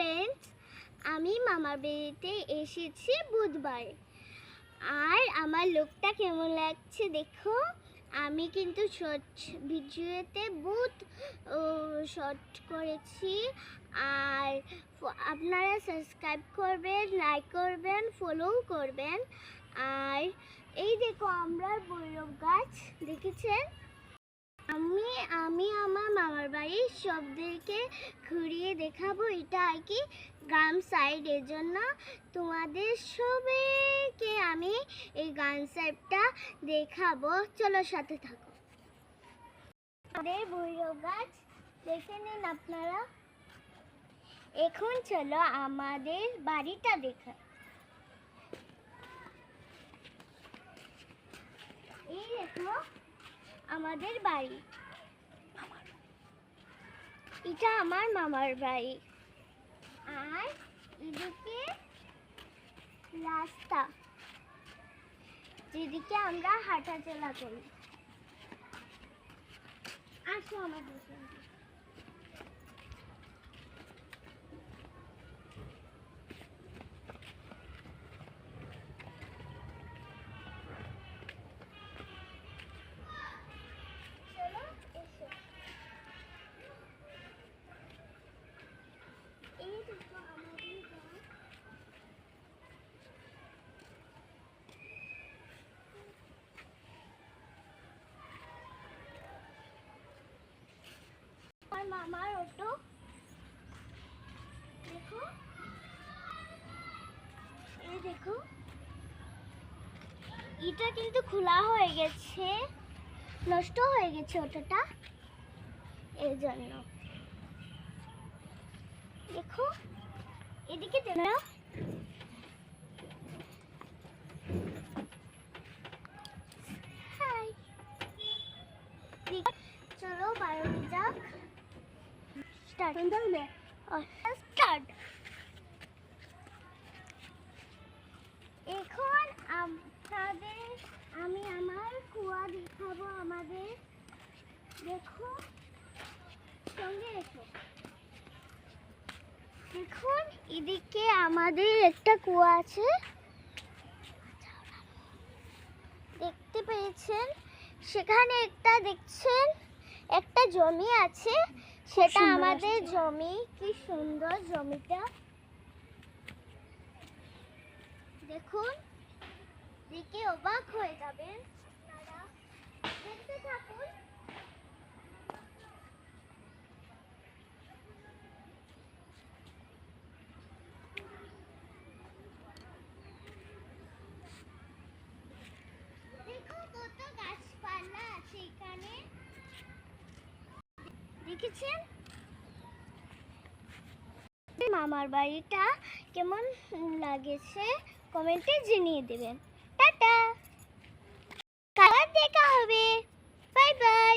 Friends আমি মামার বাড়িতে এসেছি বুধবার। আর আমার লোকটা কেমন লাগছে দেখো? আমি কিন্তু শর্ট ভিডিওতে বহুত শর্ট করেছি। আর আপনারা সাবস্ক্রাইব করবেন লাইক করবেন ফলোও করবেন। আর এই দেখো আমরা বৈরব গাছ, দেখেছেন? আমি আমি আমার মামার বাড়ির সবদেরকে ঘুরিয়ে দেখাবো। এটা আর কি গ্রাম সাইড এর জন্য। তোমাদের সবাইকে আমি এই গান সাইডটা দেখাবো। চলো সাথে থাকো। আমাদের ভৈরব গাছ, দেখে নিন আপনারা। এখন চলো আমাদের বাড়িটা দেখা এই দেখো, আমাদের বাড়ি। এটা আমার মামার বাড়ি। আর এদিকে রাস্তা। যেদিকে আমরা হাঁটা চলা করি। আসো আমাদের মামার অটো। দেখো। এই দেখো। এটা কিন্তু খোলা হয়ে গেছে। নষ্ট হয়ে গেছে অটোটা। এর জন্য। দেখো। এদিকে দেখো চলো বাইরে যাক স্টার্ট হবে স্টার্ট এখন আপনাদের আমি আমার কুয়া দেখাবো আমাদের। দেখো সঙ্গে এসো। দেখুন এদিকে আমাদের একটা কুয়া আছে। দেখতে পেয়েছেন? সেখানে একটা দেখছেন? একটা জমি আছে। সেটা আমাদের জমি কি সুন্দর জমিটা। দেখুন দিকে অবাক হয়ে যাবেন আপনারা দেখতে থাকুন দেখো কত গাছপালা আছে এখানে দেখেছেন? মামার বাড়িটা কেমন লাগেছে কমেন্টে জানিয়ে দেবেন। টাটা! কালার দেখা হবে। Bye bye!